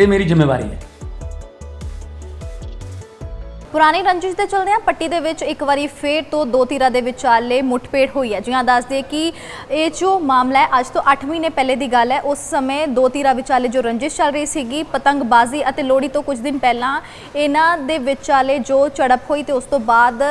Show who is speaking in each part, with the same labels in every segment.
Speaker 1: ਇਹ ਮੇਰੀ ਜ਼ਿੰਮੇਵਾਰੀ ਹੈ।
Speaker 2: ਪੁਰਾਣੀ ਰੰਜਿਸ਼ ਦੇ ਚਲਦਿਆਂ ਪੱਟੀ ਦੇ ਵਿੱਚ ਇੱਕ ਵਾਰੀ ਫੇਰ ਤੋਂ ਦੋ ਧਿਰਾਂ ਦੇ ਵਿਚਾਲੇ ਮੁੱਠਭੇੜ ਹੋਈ ਹੈ। ਜਿਵੇਂ ਦੱਸਦੇ ਕਿ ਇਹ ਜੋ ਮਾਮਲਾ ਹੈ, ਅੱਜ ਤੋਂ 8 ਮਹੀਨੇ ਪਹਿਲੇ ਦੀ ਗੱਲ ਹੈ। ਉਸ ਸਮੇਂ ਦੋ ਧਿਰਾਂ ਵਿਚਾਲੇ ਜੋ ਰੰਜਿਸ਼ ਚੱਲ ਰਹੀ ਸੀਗੀ, ਪਤੰਗਬਾਜ਼ੀ ਅਤੇ ਲੋਹੜੀ ਤੋਂ ਕੁਝ ਦਿਨ ਪਹਿਲਾਂ ਇਹਨਾਂ ਦੇ ਵਿਚਾਲੇ ਜੋ ਝੜਪ ਹੋਈ ਤੇ ਉਸ ਤੋਂ ਬਾਅਦ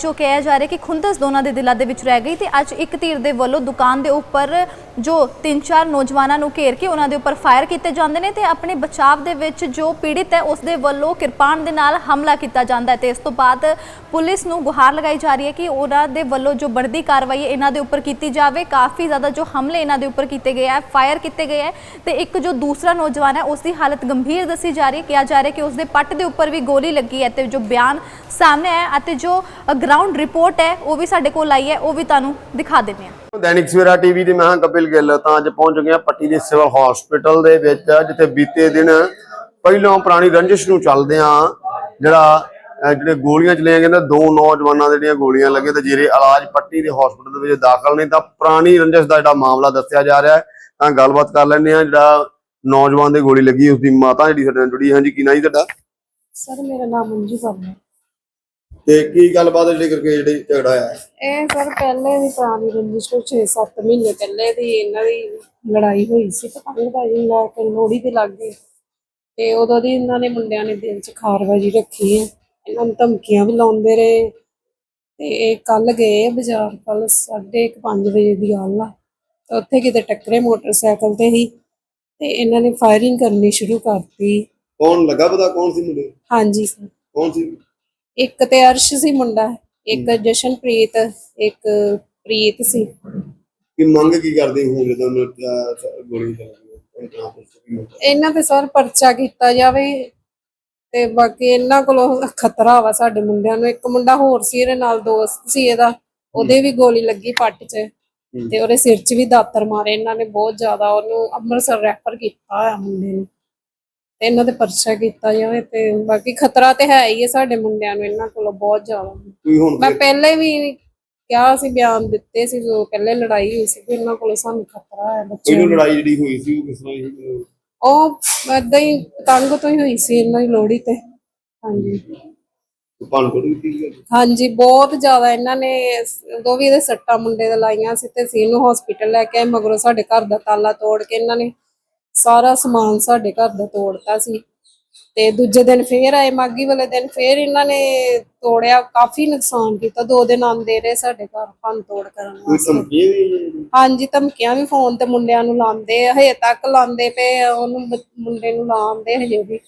Speaker 2: ਜੋ ਕਿਹਾ ਜਾ ਰਿਹਾ ਕਿ ਖੁੰਦਸ ਦੋਨਾਂ ਦੇ ਦਿਲਾਂ ਦੇ ਵਿੱਚ ਰਹਿ ਗਈ ਤੇ ਅੱਜ ਇੱਕ ਧਿਰ ਦੇ ਵੱਲੋਂ ਦੁਕਾਨ ਦੇ ਉੱਪਰ ਜੋ ਤਿੰਨ ਚਾਰ ਨੌਜਵਾਨਾਂ ਨੂੰ ਘੇਰ ਕੇ ਉਹਨਾਂ ਦੇ ਉੱਪਰ ਫਾਇਰ ਕੀਤੇ ਜਾਂਦੇ ਨੇ ਤੇ ਆਪਣੇ ਬਚਾਵ ਦੇ ਵਿੱਚ ਜੋ ਪੀੜਿਤ ਹੈ, ਉਸ ਦੇ ਵੱਲੋਂ ਕਿਰਪਾਨ ਦੇ ਨਾਲ ਹਮਲਾ ਕੀਤਾ ਜਾਂਦਾ ਹੈ ਤੇ ਇਸ ਤੋਂ ਬਾਅਦ ਪੁਲਿਸ ਨੂੰ ਗੁਹਾਰ ਲਗਾਈ ਜਾ ਰਹੀ ਹੈ ਕਿ ਉਹਨਾਂ ਦੇ ਵੱਲੋਂ ਜੋ ਬਣਦੀ ਕਾਰਵਾਈ ਹੈ, ਇਹਨਾਂ ਦੇ ਉੱਪਰ ਕੀਤੀ ਜਾਵੇ। ਕਾਫੀ ਜ਼ਿਆਦਾ ਜੋ ਹਮਲੇ ਇਹਨਾਂ ਦੇ ਉੱਪਰ ਕੀਤੇ ਗਏ ਹੈ, ਫਾਇਰ ਕੀਤੇ ਗਏ ਹੈ ਤੇ ਇੱਕ ਜੋ ਦੂਸਰਾ ਨੌਜਵਾਨ ਹੈ, ਉਸ ਦੀ ਹਾਲਤ ਗੰਭੀਰ ਦੱਸੀ ਜਾ ਰਹੀ ਹੈ। ਕਿਹਾ ਜਾ ਰਿਹਾ ਕਿ ਉਸ ਦੇ ਪੱਟ ਦੇ ਉੱਪਰ ਵੀ ਗੋਲੀ ਲੱਗੀ ਹੈ ਤੇ ਜੋ ਬਿਆਨ ਸਾਹਮਣੇ ਆਇਆ ਅਤੇ ਜੋ ਗਰਾਊਂਡ ਰਿਪੋਰਟ ਹੈ, ਉਹ ਵੀ ਸਾਡੇ ਕੋਲ ਆਈ ਹੈ, ਉਹ ਵੀ ਤੁਹਾਨੂੰ ਦਿਖਾ ਦਿੰਦੇ ਹਾਂ।
Speaker 3: ਦੈਨਿਕ ਸਵੇਰਾ ਟੀਵੀ ਦੇ ਮੈਂ ਕਪਿਲ ਗਿੱਲ, ਤਾਂ ਅੱਜ ਪਹੁੰਚ ਚੁੱਕੇ ਪੱਟੀ ਦੇ ਸਿਵਲ ਹਸਪੀਟਲ ਦੇ ਵਿੱਚ, ਜਿੱਥੇ ਬੀਤੇ ਦਿਨ ਪਹਿਲਾਂ ਪੁਰਾਣੀ ਰੰਜਿਸ਼ ਨੂੰ ਚੱਲਦੇ ਆ ਜਿਹੜਾ ਜਿਹੜੇ ਗੋਲੀਆਂ ਚਲੀਆਂ ਕਹਿੰਦੇ ਦੋ ਨੌਜਵਾਨਾਂ ਦੇ ਜਿਹੜੀਆਂ ਗੋਲੀਆਂ ਲੱਗੇ ਤੇ ਜਿਹੜੇ ਇਲਾਜ ਪੱਟੀ ਦੇ ਹਸਪੀਟਲ ਦੇ ਵਿੱਚ ਦਾਖਲ ਨੇ ਤਾਂ ਪੁਰਾਣੀ ਰੰਜਿਸ਼ ਦਾ ਜਿਹੜਾ ਮਾਮਲਾ ਦੱਸਿਆ ਜਾ ਰਿਹਾ ਹੈ। ਤਾਂ ਗੱਲਬਾਤ ਕਰ ਲੈਂਦੇ ਆ ਜਿਹੜਾ ਨੌਜਵਾਨ ਦੇ ਗੋਲੀ ਲੱਗੀ ਉਸ ਦੀ ਮਾਤਾ ਜਿਹੜੀ ਸਾਡੇ ਨਾਲ ਜੁੜੀ ਹੈ। ਹਾਂਜੀ ਕੀ ਨਾਂ ਜੀ ਤੁਹਾਡਾ?
Speaker 4: ਸਰ ਮੇਰਾ ਨਾਮ ਮੰਜੂ ਵਰਮਾ
Speaker 3: ਤੇ ਕੀ ਗੱਲਬਾਤ ਜਿਹੜੀ ਕਰਕੇ ਜਿਹੜੀ ਝਗੜਾ ਹੋਇਆ?
Speaker 4: ਇਹ ਸਰ ਪਹਿਲੇ ਦੀ ਪੁਰਾਣੀ ਰੰਜਿਸ਼ ਤੋਂ 6-7 ਮਹੀਨੇ ਪਹਿਲੇ ਦੀ ਇਹਨਾਂ ਦੀ ਲੜਾਈ ਹੋਈ ਸੀ। ਪਤੰਗਬਾਜ਼ੀ ਲੈ ਕੇ ਲੋਹੜੀ ਦੇ ਲਾਗੇ ਤੇ ਉਦੋਂ ਦੀ ਇਹਨਾਂ ਨੇ ਮੁੰਡਿਆਂ ਨੇ ਦਿਲ 'ਚ ਖਾਰਬਾਜੀ ਰੱਖੀ ਹੈ। ਇਹਨਾਂ ਨੂੰ ਧਮਕੀਆਂ ਵੀ ਲਾਉਂਦੇ ਰਹੇ ਤੇ ਇਹ ਕੱਲ ਗਏ ਬਾਜ਼ਾਰ ਕੱਲ 5:30 ਵਜੇ ਦੀ ਗੱਲ ਆ। ਤੇ ਉੱਥੇ ਕਿਤੇ ਟੱਕਰੇ ਮੋਟਰਸਾਈਕਲ ਤੇ ਹੀ ਤੇ ਇਹਨਾਂ ਨੇ ਫਾਇਰਿੰਗ ਕਰਨੀ ਸ਼ੁਰੂ ਕਰਤੀ।
Speaker 3: ਕੌਣ ਲੱਗਾ ਪਤਾ ਕੌਣ ਸੀ ਮੁੰਡੇ?
Speaker 4: ਹਾਂਜੀ। ਸਰ
Speaker 3: ਕੌਣ ਸੀ?
Speaker 4: ਇੱਕ ਤੇ ਅਰਸ਼ ਸੀ ਮੁੰਡਾ ਇੱਕ ਜਸ਼ਨਪ੍ਰੀਤ ਇੱਕ ਪ੍ਰੀਤ ਸੀ।
Speaker 3: ਕਿ ਮੰਗ ਕੀ ਕਰਦੇ ਹੋ ਜਦੋਂ ਗੋਲੀ ਚੱਲਦੀ ਹੈ?
Speaker 4: ਇਹਨਾਂ ਤੇ ਸਰ ਪਰਚਾ ਕੀਤਾ ਜਾਵੇ ਤੇ ਬਾਕੀ ਇਹਨਾਂ ਕੋਲੋਂ ਖਤਰਾ ਵਾ ਸਾਡੇ ਮੁੰਡਿਆਂ ਨੂੰ। ਇੱਕ ਮੁੰਡਾ ਹੋਰ ਸੀ ਇਹਦੇ ਨਾਲ ਦੋਸਤ ਸੀ ਇਹਦਾ। ਉਹਦੇ ਵੀ ਗੋਲੀ ਲੱਗੀ ਪੱਟ 'ਚ ਤੇ ਉਹਦੇ ਸਿਰ 'ਚ ਵੀ ਦਾਤਰ ਮਾਰੇ ਇਹਨਾਂ ਨੇ ਬਹੁਤ ਜ਼ਿਆਦਾ। ਉਹਨੂੰ ਅੰਮ੍ਰਿਤਸਰ ਰੈਫਰ ਕੀਤਾ ਹੋਇਆ ਮੁੰਡੇ ਨੂੰ। ਤੇ ਇਹਨਾਂ ਤੇ ਪਰਚਾ ਕੀਤਾ ਜਾਵੇ ਤੇ ਬਾਕੀ ਖਤਰਾ ਤੇ ਹੈ ਹੀ ਹੈ ਸਾਡੇ ਮੁੰਡਿਆਂ ਨੂੰ ਇਹਨਾਂ ਕੋਲੋਂ ਬਹੁਤ ਜ਼ਿਆਦਾ। ਮੈਂ ਪਹਿਲੇ ਵੀ ਕਿਹਾ ਸੀ ਬਿਆਨ ਦਿੱਤੇ ਸੀ ਜੋ ਪਹਿਲੇ ਲੜਾਈ ਹੋਈ ਸੀ ਕਿ ਇਹਨਾਂ ਕੋਲ ਸਾਨੂੰ ਖਤਰਾ ਹੈ
Speaker 3: ਕੋਈ
Speaker 4: ਨੂੰ।
Speaker 3: ਲੜਾਈ ਜਿਹੜੀ ਹੋਈ ਸੀ ਉਹ ਕਿਸ ਤਰ੍ਹਾਂ?
Speaker 4: ਉਹ ਏਦਾਂ ਹੀ ਪਤੰਗ ਤੋਂ ਹੀ ਹੋਈ ਸੀ ਇਹਨਾਂ ਦੀ ਲੋਹੜੀ ਤੇ। ਹਾਂਜੀ।
Speaker 3: ਭੰਨ
Speaker 4: ਹਾਂਜੀ ਬਹੁਤ ਜ਼ਿਆਦਾ ਇਹਨਾਂ ਨੇ ਉਦੋਂ ਵੀ ਇਹਦੇ ਸੱਟਾਂ ਮੁੰਡੇ ਦੇ ਲਾਈਆਂ ਸੀ ਤੇ ਸੀ ਇਹਨੂੰ ਹਸਪੀਟਲ ਲੈ ਕੇ ਆਏ ਮਗਰੋਂ ਸਾਡੇ ਘਰ ਦਾ ਤਾਲਾ ਤੋੜ ਕੇ ਇਹਨਾਂ ਨੇ ਸਾਰਾ ਸਮਾਨ ਸਾਡੇ ਘਰ ਦਾ ਤੋੜਤਾ ਸੀ। ਤੇ ਦੂਜੇ ਦਿਨ ਫੇਰ ਆਏ ਮਾਗੀ ਵਾਲੇ ਦਿਨ ਫੇਰ ਇਹਨਾਂ ਨੇ ਤੋੜਿਆ ਕਾਫੀ ਨੁਕਸਾਨ ਕੀਤਾ। ਦੋ ਦਿਨ ਆਂਦੇ ਰਹੇ ਸਾਡੇ ਘਰ ਭੰਨ ਤੋੜ ਕਰਨ ਵਾਸਤੇ। ਹਾਂਜੀ ਧਮਕੀਆਂ ਵੀ ਫੋਨ ਤੇ ਮੁੰਡਿਆਂ ਨੂੰ ਲਾਉਂਦੇ ਆ ਹਜੇ ਤੱਕ ਲਾਉਂਦੇ ਪਏ ਆ, ਉਹਨੂੰ ਬ- ਮੁੰਡੇ ਨੂੰ ਲਾਉਂਦੇ ਹਜੇ ਵੀ।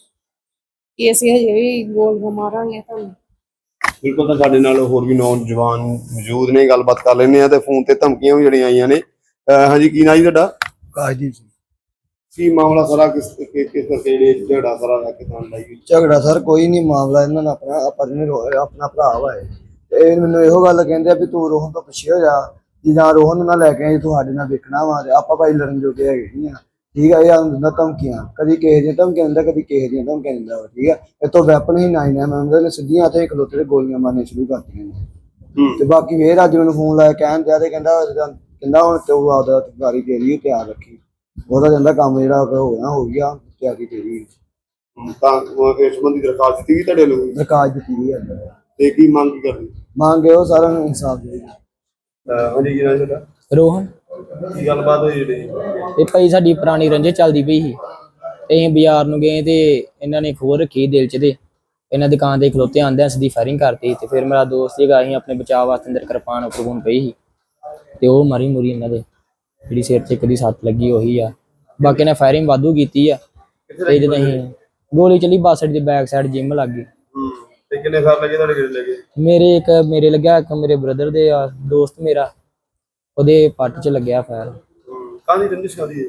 Speaker 4: ਕਿ ਅਸੀਂ ਹਜੇ ਵੀ ਗੋਲੀਆਂ ਮਾਰਾਂਗੇ ਤੁਹਾਨੂੰ।
Speaker 3: ਬਿਲਕੁਲ ਤਾਂ ਸਾਡੇ ਨਾਲ ਹੋਰ ਵੀ ਨੌਜਵਾਨ ਮੌਜੂਦ ਨੇ ਗੱਲਬਾਤ ਕਰ ਲੈਂਦੇ ਆ ਤੇ ਫੋਨ ਤੇ ਧਮਕੀਆਂ ਵੀ ਜਿਹੜੀਆਂ ਆਈਆਂ ਨੇ। ਅਹ ਹਾਂਜੀ ਕੀ ਨਾਂ ਜੀ ਤੁਹਾਡਾ?
Speaker 5: ਕਾਜਦੀਪ ਸਿੰਘ।
Speaker 3: ਕੀ ਮਾਮਲਾ ਸਾਰਾ ਕਿਸ ਕਿ- ਕਿਸ ਕਰਕੇ ਜਿਹੜੇ ਝਗੜਾ ਸਾਰਾ ਕੇ ਤਾਂ ਲਾਈ
Speaker 5: ਝਗੜਾ ਸਰ ਕੋਈ ਨਹੀਂ ਮਾਮਲਾ ਇਹਨਾਂ ਨਾਲ ਆਪਣਾ ਆਪਾਂ ਨੇ ਆਪਣਾ ਭਰਾ ਵਾ ਇਹ। ਤੇ ਇਹ ਮੈਨੂੰ ਇਹੋ ਗੱਲ ਕਹਿੰਦੇ ਆ ਵੀ ਤੂੰ ਰੋਹਨ ਤੋਂ ਪਿੱਛੇ ਹੋ ਜਾ ਜਿੱਦਾਂ ਰੋਹਨ ਨੂੰ ਨਾ ਲੈ ਕੇ ਆਈ ਤੂੰ ਸਾਡੇ ਨਾਲ ਵੇਖਣਾ ਵਾ ਤੇ ਆਪਾਂ ਭਾਈ ਲੜਨ ਜੋਗੇ ਹੈਗੇ ਨਹੀਂ ਆ। ਠੀਕ ਹੈ ਇਹ ਆਮ ਦਿੰਦਾ ਧਮਕੀਆਂ ਕਦੀ ਕਿਸੇ ਦੀਆਂ ਧਮਕੀਆਂ ਦਿੰਦਾ ਕਦੀ ਕਿਸੇ ਦੀਆਂ ਧਮਕੀਆਂ ਦਿੰਦਾ ਵਾ, ਠੀਕ ਹੈ ਇਹ ਤੋਂ ਵੈਪਨ ਹੀ ਨਾਈ ਨਾ ਮੈਂ ਨੇ ਸਿੱਧੀਆਂ ਹੱਥੇ ਖਲੋਤੇ ਤੇ ਗੋਲੀਆਂ ਮਾਰਨੀਆਂ ਸ਼ੁਰੂ ਕਰਤੀਆਂ ਨੇ।
Speaker 3: ਹੂੰ।
Speaker 5: ਤੇ ਬਾਕੀ ਫੇਰ ਅੱਜ ਮੈਨੂੰ ਫੋਨ ਲਾਇਆ ਕਹਿਣ ਦਿਆ ਤੇ ਕਹਿੰਦਾ ਕਹਿੰਦਾ ਹੁਣ ਤੂੰ ਆਪਦਾ ਤਿਆਰੀ ਤੇਰੀ ਤਿਆਰ ਰੱਖੀ। ਉਹਦਾ ਕਹਿੰਦਾ ਕੰਮ ਜਿਹੜਾ ਹੋ ਗਿਆ ਹੋ ਗਿਆ ਤਿਆਰੀ ਤੇਰੀ
Speaker 3: ਤਾਂ ਉਹ ਇਸ ਸੰਬੰਧੀ ਦਰਖਾਸਤ ਦਿੱਤੀ ਗਈ ਤੁਹਾਡੇ ਨੂੰ
Speaker 5: ਦਰਕਾਜ ਦਿੱਤੀ ਗਈ ਹੈ
Speaker 3: ਤੇ ਕੀ ਮੰਗ ਕਰਨੀ
Speaker 5: ਮੰਗੇ ਉਹ ਸਾਰਿਆਂ ਨੂੰ ਇਨਸਾਫ ਦੇ।
Speaker 3: ਹਾਂਜੀ ਜੀ
Speaker 6: ਰੋਹਨ।
Speaker 3: ਕੀ ਗੱਲਬਾਤ ਹੋਈ ਜਿਹੜੀ?
Speaker 6: ਇਹ ਭਾਈ ਸਾਡੀ ਪੁਰਾਣੀ ਰੰਜੇ ਚੱਲਦੀ ਪਈ ਸੀ। ਤੇ ਅਸੀਂ ਬਾਜ਼ਾਰ ਨੂੰ ਗਏ ਤੇ ਇਹਨਾਂ ਨੇ ਖੋਰ ਰੱਖੀ ਦਿਲ 'ਚ ਤੇ ਇਹਨਾਂ ਦੁਕਾਨ ਤੇ ਖਲੋਤੇ ਆਂਦੇ ਅਸੀਂ ਦੀ ਫਾਇਰਿੰਗ ਕਰਤੀ ਤੇ ਫਿਰ ਮੇਰਾ ਦੋਸਤ ਸੀਗਾ ਅਸੀਂ ਆਪਣੇ ਬਚਾਅ ਵਾਸਤੇ ਅੰਦਰ ਕਿਰਪਾਨ ਉੱਪਰ ਗੁੰਨ ਪਈ ਸੀ। ਤੇ ਉਹ ਮਾਰੀ ਮੁਰੀ ਇਹਨਾਂ ਦੇ। ਜਿਹੜੀ ਸਿਰ 'ਚ ਇੱਕ ਦੀ ਸੱਟ ਲੱਗੀ ਉਹੀ ਆ। ਬਾਕੀ ਨੇ ਫਾਇਰਿੰਗ ਵਾਧੂ ਕੀਤੀ ਆ। ਤੇ ਜਦੋਂ ਅਸੀਂ ਗੋਲੀ ਚੱਲੀ ਬੱਸ ਅੱਡੇ ਦੇ ਬੈਕ ਸਾਈਡ ਜਿਮ ਲੱਗ ਗਈ।
Speaker 3: ਹੂੰ ਤੇ ਕਿੰਨੇ ਸਾਲ ਲੱਗੇ ਤੁਹਾਡੇ ਕਿੰਨੇ ਲੱਗੇ?
Speaker 6: ਮੇਰੇ ਇੱਕ ਮੇਰੇ ਲੱਗਿਆ ਇੱਕ ਮੇਰੇ ਬ੍ਰਦਰ ਦੇ ਆ ਦੋਸਤ ਮੇਰਾ। ਉਹਦੇ ਪੱਟ 'ਚ ਲੱਗਿਆ ਫਾਇਰ
Speaker 3: ਕਾਹਦੀ ਰੰਜਿਸ਼ ਕਾਹਦੀ ਹੈ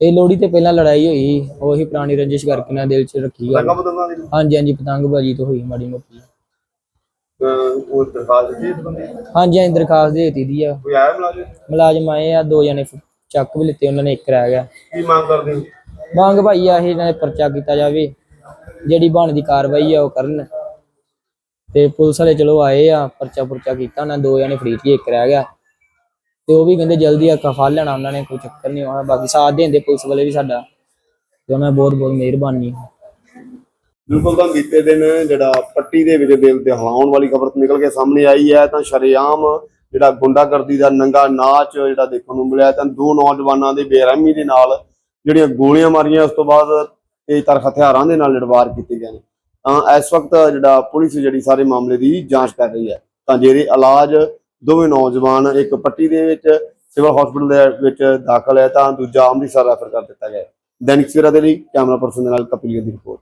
Speaker 6: ਇਹ ਲੋਹੜੀ ਤੇ ਪਹਿਲਾਂ ਲੜਾਈ ਹੋਈ ਉਹੀ ਪੁਰਾਣੀ ਰੰਜਿਸ਼ ਕਰਕੇ ਨਾ ਦਿਲ 'ਚ ਰੱਖੀ ਆ।
Speaker 3: ਪਤੰਗਾਂ ਦੀ?
Speaker 6: ਹਾਂਜੀ ਹਾਂਜੀ ਪਤੰਗਬਾਜ਼ੀ ਤੋਂ ਹੋਈ ਮਾੜੀ ਮੋਟੀ।
Speaker 3: ਉਹ ਦਰਖਾਸਤ
Speaker 6: ਹਾਂਜੀ ਹਾਂਜੀ ਦਰਖਾਸਤ ਦੇ ਦਿੱਤੀ ਦੀ ਆ।
Speaker 3: ਕੋਈ ਆਇਆ ਮੁਲਾਜ਼ਮ?
Speaker 6: ਮੁਲਾਜ਼ਮ ਆਏ ਆ ਦੋ ਜਣੇ ਚੱਕ ਵੀ ਲਿੱਤੇ ਉਹਨਾਂ ਨੇ ਇੱਕ ਰਹਿ ਗਿਆ।
Speaker 3: ਕੀ ਮੰਗ ਕਰਦੇ ਹੋ?
Speaker 6: ਮੰਗ ਭਾਈ ਆ ਇਹ ਇਹਨਾਂ ਦੇ ਪਰਚਾ ਕੀਤਾ ਜਾਵੇ ਜਿਹੜੀ ਬਣਦੀ ਕਾਰਵਾਈ ਆ ਉਹ ਕਰਨ। ਤੇ ਪੁਲਿਸ ਵਾਲੇ ਚਲੋ ਆਏ ਆ ਪਰਚਾ ਪੁਰਚਾ ਕੀਤਾ ਉਹਨਾਂ ਦੋ ਜਣੇ ਫੜੀ ਸੀ ਇੱਕ ਰਹਿ ਗਿਆ। ਤੇ ਉਹ ਵੀ ਕਹਿੰਦੇ ਜਲਦੀ ਆ ਫੜ ਲੈਣਾ ਉਹਨਾਂ ਨੇ ਕੋਈ ਚੱਕਰ ਨਹੀਂ ਆਉਣਾ ਬਾਕੀ ਸਾਥ ਦੇਂਦੇ ਪੁਲਿਸ ਵਾਲੇ ਵੀ ਸਾਡਾ। ਤੇ ਉਹਨਾਂ ਬਹੁਤ ਬਹੁਤ ਮਿਹਰਬਾਨੀ।
Speaker 3: ਬਿਲਕੁਲ ਤਾਂ ਬੀਤੇ ਦਿਨ ਜਿਹੜਾ ਪੱਟੀ ਦੇ ਵਿੱਚ ਦਿਲ ਤੇ ਹਲਾਉਣ ਵਾਲੀ ਖਬਰ ਨਿਕਲ ਕੇ ਸਾਹਮਣੇ ਆਈ ਹੈ, ਤਾਂ ਸ਼ਰੇਆਮ ਜਿਹੜਾ ਗੁੰਡਾਗਰਦੀ ਦਾ ਨੰਗਾ ਨਾਚ ਜਿਹੜਾ ਦੇਖਣ ਨੂੰ ਮਿਲਿਆ ਤਾਂ ਦੋ ਨੌਜਵਾਨਾਂ ਦੇ ਬੇਰਹਿਮੀ ਦੇ ਨਾਲ ਜਿਹੜੀਆਂ ਗੋਲੀਆਂ ਮਾਰੀਆਂ, ਉਸ ਤੋਂ ਬਾਅਦ ਤੇਜ਼ ਹਥਿਆਰਾਂ ਦੇ ਨਾਲ ਲੜਵਾਰ ਕੀਤੇ ਗਏ ਨੇ। ਤਾਂ ਇਸ ਵਕਤ ਜਿਹੜਾ ਪੁਲਿਸ ਜਿਹੜੀ ਸਾਰੇ ਮਾਮਲੇ ਦੀ ਜਾਂਚ ਕਰ ਰਹੀ ਹੈ। ਤਾਂ ਜਿਹੜੇ ਇਲਾਜ ਦੋਵੇਂ ਨੌਜਵਾਨ ਇੱਕ ਪੱਟੀ ਦੇ ਵਿੱਚ ਸਿਵਲ ਹਸਪੀਟਲ ਦੇ ਵਿੱਚ ਦਾਖਲ ਹੈ, ਤਾਂ ਦੂਜਾ ਅੰਮ੍ਰਿਤਸਰ ਰੈਫਰ ਕਰ ਦਿੱਤਾ ਗਿਆ ਦੈਨਿਕ ਸਵੇਰਾ ਦੇ ਲਈ ਕੈਮਰਾ ਪਰਸਨ ਦੇ ਨਾਲ ਕਪਿਲ ਦੀ ਰਿਪੋਰਟ।